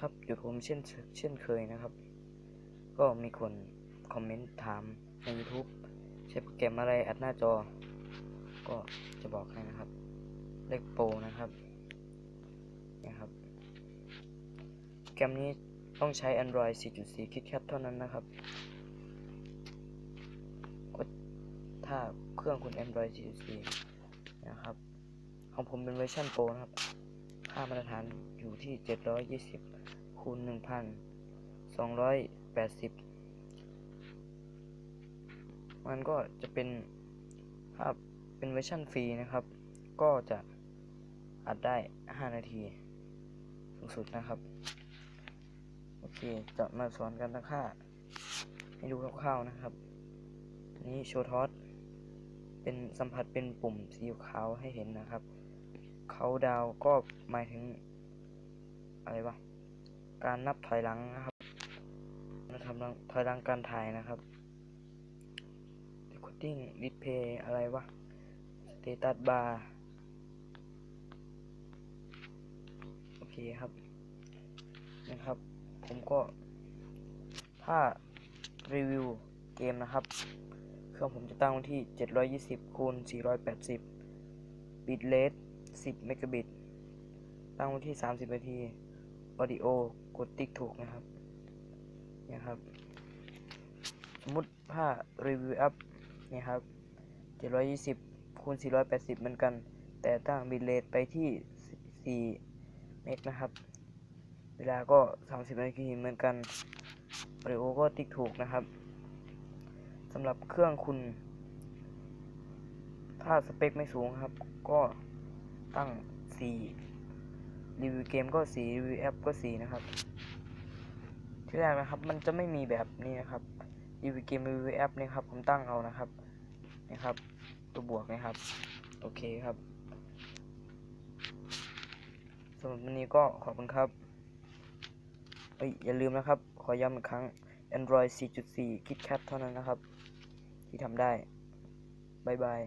ครับอยู่ผมเช่นเช่นเคยนะครับ ก็มีคนคอมเมนต์ถามใน YouTube ใช้โปรแกรมอะไรอัดหน้าจอ ก็จะบอกให้นะครับ เลขโปรนะครับนะครับโปรแกรมนี้ต้องใช้ Android 4.4 KitKat เท่านั้นนะครับก็ถ้าเครื่องคุณ Android 4.4 นะครับของผมเป็นเวอร์ชันโปรนะครับค่ามาตรฐานอยู่ที่ 720 คูณ1,280มันก็จะเป็นภาพเป็นเวอร์ชันฟรีนะครับ ก็จะอัดได้ 5 นาที สูงสุดนะครับ โอเค จะมาสอนกันตั้งค่า ให้ดูคร่าวๆนะครับ นี้โชว์ทอสเป็นสัมผัสเป็นปุ่มสีขาวให้เห็นนะครับ เขาดาวก็หมายถึง อะไรวะ การนับถอยหลังนะครับมาทำถอยหลังการถ่ายนะครับ recording display อะไรวะ status bar โอเคครับ นะครับ ผมก็ ถ้ารีวิวเกมนะครับ เครื่องผมจะตั้งไว้ที่ 720คูณ480 บิตเลท10เมกะบิต ตั้งไว้ที่ 30 นาที audio กดติ๊กถูกนะครับเนี่ยครับ สมมุติถ้ารีวิวอัพเนี่ยครับ 720คูณ480 เหมือนกัน แต่ตั้งบิตเลทไปที่ 4 เมกนะครับ เวลาก็ 30 นาทีเหมือนกัน audio ก็ติ๊กถูกนะครับสำหรับเครื่องคุณ ถ้าสเปคไม่สูงครับ ก็ตั้ง 4 รีวิวเกมก็4รีวิวแอปก็4นะครับ ที่แรกนะครับ มันจะไม่มีแบบนี้นะครับรีวิวเกมรีวิวแอปนี่ครับผมตั้งเอานะครับนะครับ ตัวบวกนะครับ โอเคครับสำหรับวันนี้ก็ขอบคุณครับเอ้ยอย่าลืมนะครับ ขอย้ำอีกครั้ง Android 4.4 KitKat เท่านั้นนะครับ ที่ทำได้บายบาย